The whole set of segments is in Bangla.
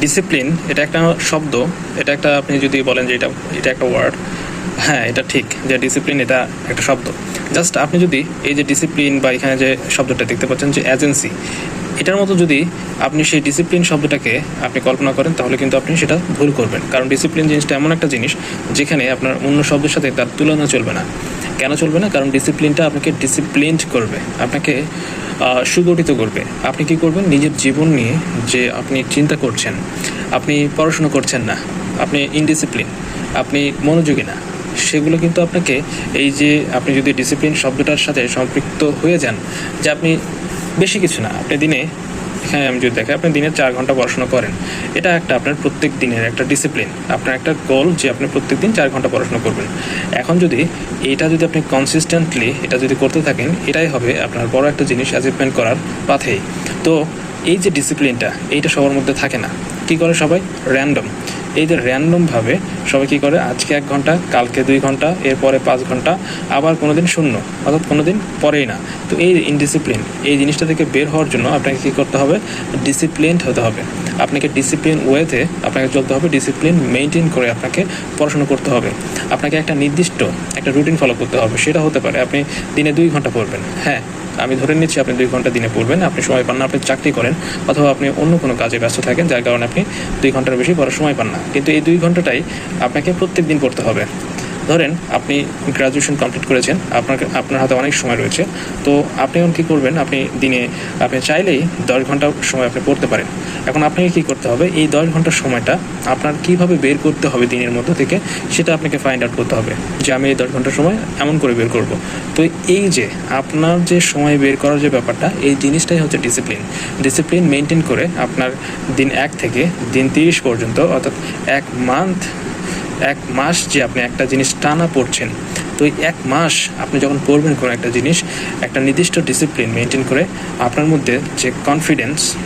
ডিসিপ্লিন এটা একটা শব্দ, এটা একটা আপনি যদি বলেন যে এটা এটা একটা ওয়ার্ড হ্যাঁ এটা ঠিক যে ডিসিপ্লিন এটা একটা শব্দ। জাস্ট আপনি যদি এই যে ডিসিপ্লিন বা এখানে যে শব্দটা দেখতে পাচ্ছেন যে এজেন্সি এটার মতো যদি আপনি সেই ডিসিপ্লিন শব্দটাকে আপনি কল্পনা করেন, তাহলে কিন্তু আপনি সেটা ভুল করবেন। কারণ ডিসিপ্লিন জিনিসটা এমন একটা জিনিস যেখানে আপনার অন্য শব্দের সাথে তার তুলনা চলবে না। কেন চলবে না? কারণ ডিসিপ্লিনটা আপনাকে ডিসিপ্লিনড করবে। আপনাকে সুগঠিত করবে। আপনি কি করবেন? নিজের জীবন নিয়ে যে আপনি চিন্তা করছেন, আপনি পড়াশোনা করছেন না, আপনি ইনডিসিপ্লিন আপনি মনোযোগী না, সেগুলো কিন্তু আপনাকে এই যে আপনি যদি ডিসিপ্লিন শব্দটার সাথে সম্পৃক্ত হয়ে যান, যে আপনি বেশি কিছু না, আপনি দিনে এখানে আমি যদি দেখি আপনি দিনে চার ঘণ্টা পড়াশোনা করেন। এটা একটা আপনার প্রত্যেক দিনের একটা ডিসিপ্লিন আপনার একটা গোল যে আপনি প্রত্যেক দিন চার ঘণ্টা পড়াশোনা করবেন। এখন যদি এটা যদি আপনি কনসিস্টেন্টলি এটা যদি করতে থাকেন, এটাই হবে আপনার বড় একটা জিনিস অ্যাচিভমেন্ট করার পাথেই। তো এই যে ডিসিপ্লিনটা এইটা সবার মধ্যে থাকে না। কী করে সবাই? র্যান্ডম এই যে র্যান্ডমভাবে সবাই কী করে? আজকে এক ঘণ্টা, কালকে দুই ঘণ্টা, এরপরে পাঁচ ঘণ্টা, আবার কোনো দিন শূন্য, অর্থাৎ কোনো দিন পরেই না। তো এই ইনডিসিপ্লিন এই জিনিসটা থেকে বের হওয়ার জন্য আপনাকে কী করতে হবে? ডিসিপ্লিনড হতে হবে। আপনাকে ডিসিপ্লিন ওয়েতে আপনাকে চলতে হবে ডিসিপ্লিন মেনটেন করে আপনাকে পড়াশোনা করতে হবে। আপনাকে একটা নির্দিষ্ট একটা রুটিন ফলো করতে হবে, সেটা হতে পারে আপনি দিনে দুই ঘণ্টা পড়বেন। হ্যাঁ আমি ধরে নিচ্ছি আপনি দুই ঘণ্টা দিনে পড়বেন, আপনি সময় পান না, আপনি চাকরি করেন, অথবা আপনি অন্য কোনো কাজে ব্যস্ত থাকেন, যার কারণে আপনি দুই ঘণ্টার বেশি পড়ার সময় পান না। কিন্তু এই দুই ঘন্টাটাই আপনাকে প্রত্যেক দিন পড়তে হবে। ধরেন আপনি গ্রাজুয়েশন কমপ্লিট করেছেন আপনার আপনার হাতে অনেক সময় রয়েছে, তো আপনি এখন কী করবেন? আপনি দিনে, আপনি চাইলেই দশ ঘণ্টা সময় আপনি পড়তে পারেন। এখন আপনাকে কী করতে হবে? এই দশ ঘণ্টার সময়টা আপনার কীভাবে বের করতে হবে দিনের মধ্যে থেকে, সেটা আপনাকে ফাইন্ড আউট করতে হবে। যে আমি এই দশ ঘণ্টার সময় এমন করে বের করব। তো এই যে আপনার যে সময় বের করার যে ব্যাপারটা, এই জিনিসটাই হচ্ছে ডিসিপ্লিন ডিসিপ্লিন মেনটেন করে আপনার দিন এক থেকে দিন তিরিশ পর্যন্ত, অর্থাৎ এক মান্থ এক মাস যে আপনি একটা জিনিস টানা পড়ছেন। তো এক মাস আপনি যখন পড়বেন কোনো একটা জিনিস, একটা নির্দিষ্ট ডিসিপ্লিন মেনটেন করে আপনার মধ্যে যে কনফিডেন্স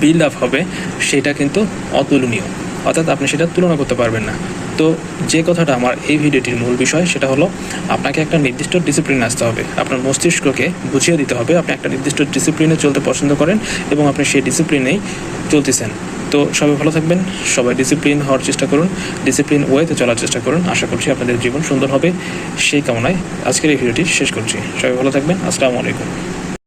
বিল্ড আপ হবে, সেটা কিন্তু অতুলনীয়। অর্থাৎ আপনি সেটা তুলনা করতে পারবেন না। তো যে কথাটা আমার এই ভিডিওটির মূল বিষয় সেটা হলো আপনাকে একটা নির্দিষ্ট ডিসিপ্লিন আসতে হবে। আপনার মস্তিষ্ককে বুঝিয়ে দিতে হবে আপনি একটা নির্দিষ্ট ডিসিপ্লিনে চলতে পছন্দ করেন এবং আপনি সেই ডিসিপ্লিনেই চলতেছেন। তো সবাই ভালো থাকবেন, সবাই ডিসিপ্লিন হওয়ার চেষ্টা করুন ডিসিপ্লিন ওয়েতে চলার চেষ্টা করুন। আশা করছি আপনাদের জীবন সুন্দর হবে, সেই কামনায় আজকের এই ভিডিওটি শেষ করছি। সবাই ভালো থাকবেন, আসসালামু আলাইকুম।